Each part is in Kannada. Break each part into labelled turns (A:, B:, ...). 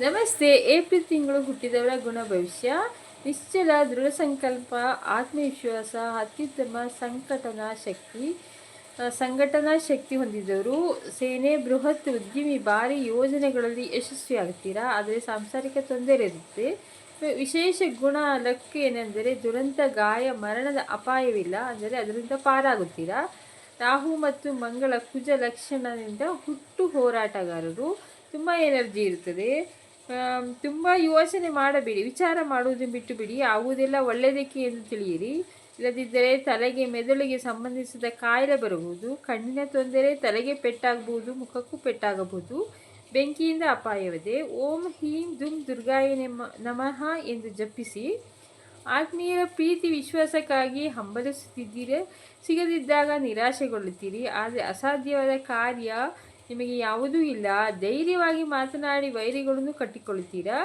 A: ನಮಸ್ತೆ ಏಪ್ರಿಲ್ ತಿಂಗಳು ಹುಟ್ಟಿದವರ ಗುಣ ಭವಿಷ್ಯ. ನಿಶ್ಚಲ ದೃಢ ಸಂಕಲ್ಪ ಆತ್ಮವಿಶ್ವಾಸ ಅತ್ಯುತ್ತಮ ಸಂಕಟನಾ ಶಕ್ತಿ ಸಂಘಟನಾ ಶಕ್ತಿ ಹೊಂದಿದವರು. ಸೇನೆ ಬೃಹತ್ ಉದ್ಯಮಿ ಭಾರಿ ಯೋಜನೆಗಳಲ್ಲಿ ಯಶಸ್ವಿಯಾಗುತ್ತೀರಾ? ಆದರೆ ಸಾಂಸಾರಿಕ ತೊಂದರೆ ಇರುತ್ತೆ. ವಿಶೇಷ ಗುಣ ಲಕ್ಕ ಏನೆಂದರೆ ದುರಂತ ಗಾಯ ಮರಣದ ಅಪಾಯವಿಲ್ಲ. ಅಂದರೆ ಅದರಿಂದ ಪಾರಾಗುತ್ತೀರಾ? ರಾಹು ಮತ್ತು ಮಂಗಳ ಕುಜ ಲಕ್ಷಣದಿಂದ ಹುಟ್ಟು ಹೋರಾಟಗಾರರು. ತುಂಬ ಎನರ್ಜಿ ಇರ್ತದೆ ಆಮ್, ತುಂಬ ಯೋಚನೆ ಮಾಡಬೇಡಿ, ವಿಚಾರ ಮಾಡುವುದನ್ನು ಬಿಟ್ಟು ಬಿಡಿ ಆಗುವುದೆಲ್ಲ ಒಳ್ಳೆಯದಕ್ಕೆ ಎಂದು ತಿಳಿಯಿರಿ. ಇಲ್ಲದಿದ್ದರೆ ತಲೆಗೆ, ಮೆದುಳಿಗೆ ಸಂಬಂಧಿಸಿದ ಕಾಯಿಲೆ ಬರಬಹುದು, ಕಣ್ಣಿನ ತೊಂದರೆ ತಲೆಗೆ ಪೆಟ್ಟಾಗಬಹುದು, ಮುಖಕ್ಕೂ ಪೆಟ್ಟಾಗಬಹುದು, ಬೆಂಕಿಯಿಂದ ಅಪಾಯವಿದೆ, ಓಂ ಹೀಂ ದುಮ್ ದುರ್ಗಾಯ ನಮಃ ಎಂದು ಜಪಿಸಿ ಆತ್ಮೀಯರ ಪ್ರೀತಿ ವಿಶ್ವಾಸಕ್ಕಾಗಿ ಹಂಬಲಿಸುತ್ತಿದ್ದೀರಿ, ಸಿಗದಿದ್ದಾಗ ನಿರಾಶೆಗೊಳ್ಳುತ್ತೀರಿ, ಆದರೆ ಅಸಾಧ್ಯವಾದ ಕಾರ್ಯ ನಿಮಗೆ ಯಾವುದೂ ಇಲ್ಲ. ಧೈರ್ಯವಾಗಿ ಮಾತನಾಡಿ ವೈರಿಗಳನ್ನು ಕಟ್ಟಿಕೊಳ್ಳುತ್ತೀರಾ?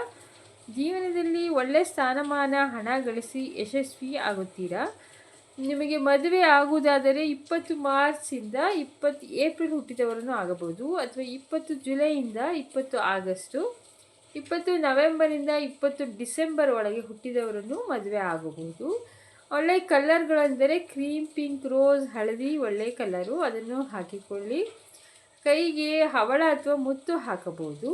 A: ಜೀವನದಲ್ಲಿ ಒಳ್ಳೆಯ ಸ್ಥಾನಮಾನ, ಹಣ ಗಳಿಸಿ ಯಶಸ್ವಿ ಆಗುತ್ತೀರಾ? ನಿಮಗೆ ಮದುವೆ ಆಗುವುದಾದರೆ ಇಪ್ಪತ್ತು ಮಾರ್ಚಿಂದ ಇಪ್ಪತ್ತು ಏಪ್ರಿಲ್ ಹುಟ್ಟಿದವರನ್ನು ಆಗಬಹುದು ಅಥವಾ ಇಪ್ಪತ್ತು ಜುಲೈಯಿಂದ ಇಪ್ಪತ್ತು ಆಗಸ್ಟು, ಇಪ್ಪತ್ತು ನವೆಂಬರಿಂದ ಇಪ್ಪತ್ತು ಡಿಸೆಂಬರ್ ಒಳಗೆ ಹುಟ್ಟಿದವರನ್ನು ಮದುವೆ ಆಗಬಹುದು. ಒಳ್ಳೆಯ ಕಲ್ಲರ್ಗಳೆಂದರೆ ಕ್ರೀಮ್, ಪಿಂಕ್, ರೋಸ್, ಹಳದಿ ಒಳ್ಳೆಯ ಕಲ್ಲರು ಅದನ್ನು ಹಾಕಿಕೊಳ್ಳಿ. ಕೈಗೆ ಹವಳ ಅಥವಾ ಮುತ್ತು ಹಾಕಬಹುದು.